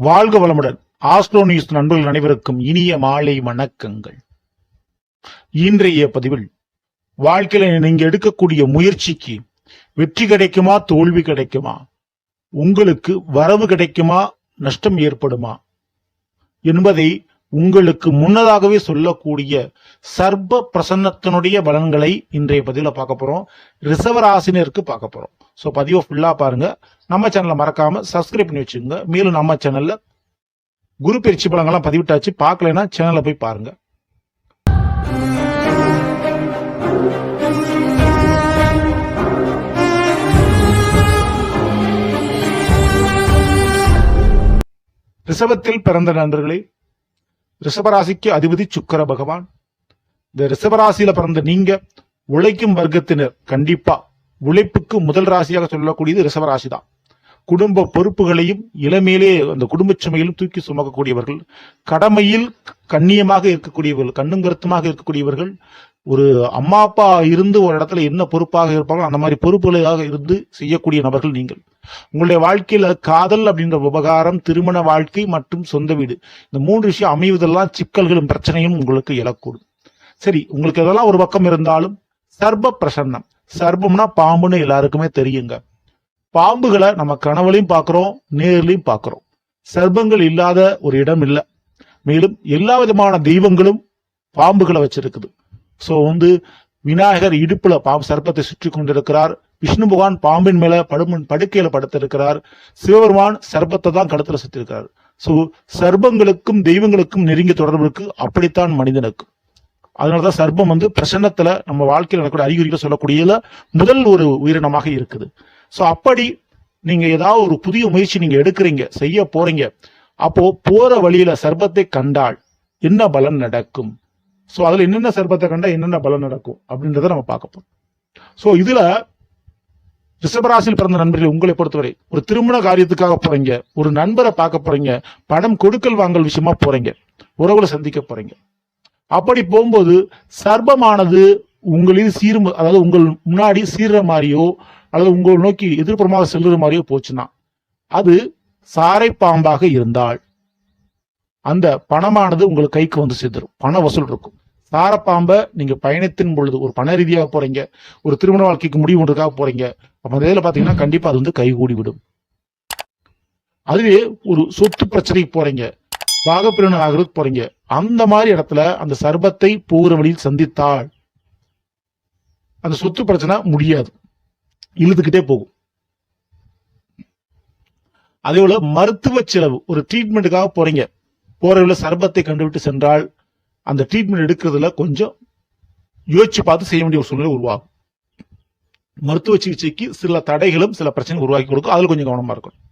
வாழ்க வளமுடன். Astro news நண்பர்கள் அனைவருக்கும் இனிய மாலை வணக்கங்கள். இன்றைய பதிவில் வாழ்க்கையில நீங்க எடுக்கக்கூடிய முயற்சிக்கு வெற்றி கிடைக்குமா தோல்வி கிடைக்குமா? உங்களுக்கு வரவு கிடைக்குமா நஷ்டம் ஏற்படுமா? என்பதை உங்களுக்கு முன்னதாகவே சொல்லக்கூடிய சர்வ பிரசன்னத்தினுடைய பலன்களை இன்றைய பதிவில் பார்க்க போறோம். ரிசவராசினருக்கு பார்க்க போறோம். ஸோ பதிவை ஃபுல்லாக பாருங்கள் நம்ம சேனலை மறக்காமல் சப்ஸ்கிரைப் பண்ணி வச்சுக்கோங்க. மேலும் நம்ம சேனலில் குரு பயிற்சி பலங்கள்லாம் பதிவிட்டாச்சு பார்க்கலைன்னா சேனலை போய் பாருங்கள் ரிஷபத்தில் பிறந்த நண்பர்களே ரிஷபராசிக்கு அதிபதி சுக்கர பகவான். இந்த ரிஷபராசியில பிறந்த நீங்க உழைக்கும் வர்க்கத்தினர் கண்டிப்பா. உழைப்புக்கு முதல் ராசியாக சொல்லக்கூடியது ரிஷபராசி தான் குடும்ப பொறுப்புகளையும் இளமையிலே அந்த குடும்ப சுமையிலும் தூக்கி சுமக்கக்கூடியவர்கள் கடமையில் கண்ணியமாக இருக்கக்கூடியவர்கள் கண்ணும் கருத்துமாக இருக்கக்கூடியவர்கள் ஒரு அம்மா அப்பா இருந்து ஒரு இடத்துல என்ன பொறுப்பாக இருப்பாங்களோ அந்த மாதிரி பொறுப்புகளாக இருந்து செய்யக்கூடிய நபர்கள் நீங்கள். உங்களுடைய வாழ்க்கையில காதல் அப்படின்ற விவகாரம் திருமண வாழ்க்கை மற்றும் சொந்த வீடு இந்த மூன்று விஷயம் அமைவதெல்லாம் சிக்கல்களும் பிரச்சனையும் உங்களுக்கு எழக்கூடும். சரி உங்களுக்கு இதெல்லாம் ஒரு பக்கம் இருந்தாலும் சர்ப பிரசன்னம். சர்ப்பம்னா பாம்புன்னு எல்லாருக்குமே தெரியுங்க. பாம்புகளை நம்ம கனவுலையும் பார்க்குறோம் நேர்லையும் பார்க்குறோம். சர்ப்பங்கள் இல்லாத ஒரு இடம் இல்லை. மேலும் எல்லா விதமான தெய்வங்களும் பாம்புகளை வச்சிருக்குது. ஸோ வந்து விநாயகர் இடுப்புல பாம்பு சர்ப்பத்தை சுற்றி கொண்டிருக்கிறார். விஷ்ணு பகவான் பாம்பின் மேல படுமன் படுக்கையில படுத்திருக்கிறார். சிவபெருமான் சர்ப்பத்தை தான் கடத்துல சுற்றிருக்கிறார். ஸோ சர்ப்பங்களுக்கும் தெய்வங்களுக்கும் நெருங்கிய தொடர்பு இருக்கு. அப்படித்தான் மனிதனுக்கும் அதனாலதான் சர்ப்பம் வந்து பிரசன்னத்துல நம்ம வாழ்க்கையில் நடக்கக்கூடிய அறிகுறிகளை சொல்லக்கூடியதுல முதல் ஒரு உயிரினமாக இருக்குது. ஸோ அப்படி நீங்க ஏதாவது ஒரு புதிய முயற்சி நீங்க எடுக்கிறீங்க செய்ய போறீங்க அப்போ போற வழியில சர்பத்தை கண்டால் என்ன பலன் நடக்கும்? ஸோ அதுல என்னென்ன சர்பத்தை கண்டா என்னென்ன பலன் நடக்கும்? அப்படின்றத நம்ம பார்க்க போறோம். ஸோ இதுல ரிஷபராசியில் பிறந்த நண்பர்கள் உங்களை பொறுத்தவரை ஒரு திருமண காரியத்துக்காக போறீங்க ஒரு நண்பரை பார்க்க போறீங்க படம் கொடுக்கல் வாங்கல் விஷயமா போறீங்க உறவுகளை சந்திக்க போறீங்க. அப்படி போகும்போது சர்ப்பமானது உங்களில் சீரும் அதாவது உங்கள் முன்னாடி சீர்ற மாதிரியோ அல்லது உங்கள் நோக்கி எதிர்ப்புறமாக செல்லுற மாதிரியோ போச்சுன்னா அது சாரை பாம்பாக இருந்தால் அந்த பணமானது உங்களுக்கு கைக்கு வந்து சேர்ந்துடும் பண வசூல் இருக்கும். சாரப்பாம்பை நீங்க பயணத்தின் பொழுது ஒரு பண ரீதியாக போறீங்க ஒரு திருமண வாழ்க்கைக்கு முடிவு ஒன்றுக்காக போறீங்க அப்ப அந்த இதில் பாத்தீங்கன்னா கண்டிப்பா அது வந்து கைகூடி விடும். அதுவே ஒரு சொத்து பிரச்சனைக்கு போறீங்க. பாகப்பிரிவினை ஆகிறதுக்கு போறீங்க. அந்த மாதிரி இடத்துல அந்த சர்பத்தை போகிற வழியில் சந்தித்தால் அந்த சொத்து பிரச்சனை முடியாது. இழுத்துக்கிட்டே போகும். அதே போல மருத்துவ செலவு ஒரு ட்ரீட்மெண்ட்டுக்காக போறீங்க. போறவங்கள சர்பத்தை கண்டுவிட்டு சென்றால் அந்த ட்ரீட்மெண்ட் எடுக்கிறதுல கொஞ்சம் யோசிச்சு பார்த்து செய்ய வேண்டிய ஒரு சூழ்நிலை உருவாகும். மருத்துவ சிகிச்சைக்கு சில தடைகளும் சில பிரச்சனைகள் உருவாக்கி கொடுக்கும். அதில் கொஞ்சம் கவனமா இருக்கணும்.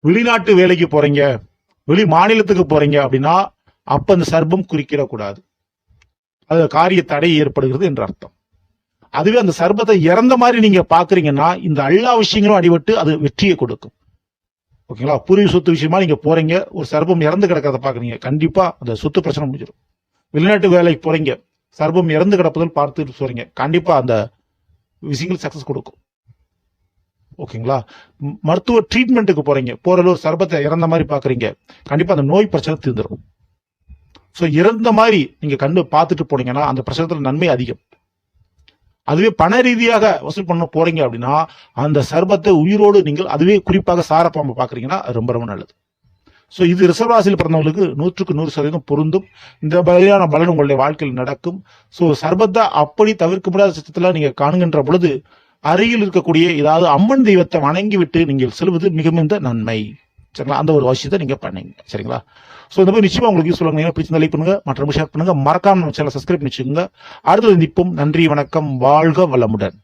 வெளிநாட்டு வேலைக்கு போறீங்க. வெளி மாநிலத்துக்கு போறீங்க அப்படின்னா அப்ப அந்த சர்ப்பம் குறிக்கிடக்கூடாது. அது காரிய தடை ஏற்படுகிறது என்ற அர்த்தம். அதுவே அந்த சர்பத்தை இறந்த மாதிரி நீங்க பாக்குறீங்கன்னா இந்த எல்லா விஷயங்களும் அடிபட்டு அது வெற்றியை கொடுக்கும். ஓகேங்களா? பூர்வீக சொத்து விஷயமா நீங்க போறீங்க ஒரு சர்பம் இறந்து கிடக்கிறத பாக்குறீங்க கண்டிப்பா அந்த சொத்து பிரச்சனை முடிஞ்சிடும். வெளிநாட்டு வேலைக்கு போறீங்க சர்பம் இறந்து கிடப்பதில் பார்த்துட்டு சொல்றீங்க கண்டிப்பா அந்த விஷயங்கள் சக்சஸ் கொடுக்கும். ஓகேங்களா? மருத்துவ ட்ரீட்மெண்ட்டுக்கு போறீங்க. போறதுல ஒரு சர்பத்தை இறந்த மாதிரி பாக்குறீங்க. கண்டிப்பா அந்த நோய் பிரச்சனை தீர்ந்துடும் ஸோ இறந்த மாதிரி நீங்க கண்டு பார்த்துட்டு போனீங்கன்னா அந்த பிரச்சனத்துல நன்மை அதிகம். அதுவே பண ரீதியாக வசூல் பண்ண போறீங்க அப்படின்னா அந்த சர்பத்தை உயிரோடு நீங்கள் அதுவே குறிப்பாக சாரப்பாம்பு பாக்குறீங்கன்னா அது ரொம்ப ரொம்ப நல்லது. ஸோ இது ரிசர்வாசியில் பிறந்தவங்களுக்கு நூற்றுக்கு நூறு சதவீதம் பொருந்தும். இந்த மாதிரியான பலன் உங்களுடைய வாழ்க்கையில் நடக்கும். ஸோ சர்பத்தை அப்படி தவிர்க்க முடியாத சட்டத்தில் நீங்கள் காணுகின்ற பொழுது அருகில் இருக்கக்கூடிய ஏதாவது அம்மன் தெய்வத்தை வணங்கி விட்டு நீங்கள் செல்வது மிக மிகுந்த நன்மை. சரிங்களா? அந்த ஒரு விஷயத்தை நீங்க பண்ணீங்க. சரிங்களா? ஸோ இந்த மாதிரி நிச்சயமா உங்களுக்கு யூஸ் சொல்லுங்க பிடிச்சிருந்தா லைக் பண்ணுங்க. மற்றவங்க ஷேர் பண்ணுங்க. மறக்காம நம்ம சேனல் சப்ஸ்கிரைப் பண்ணி வச்சுக்கோங்க அடுத்தது நிற்போம் நன்றி வணக்கம். வாழ்க வளமுடன்.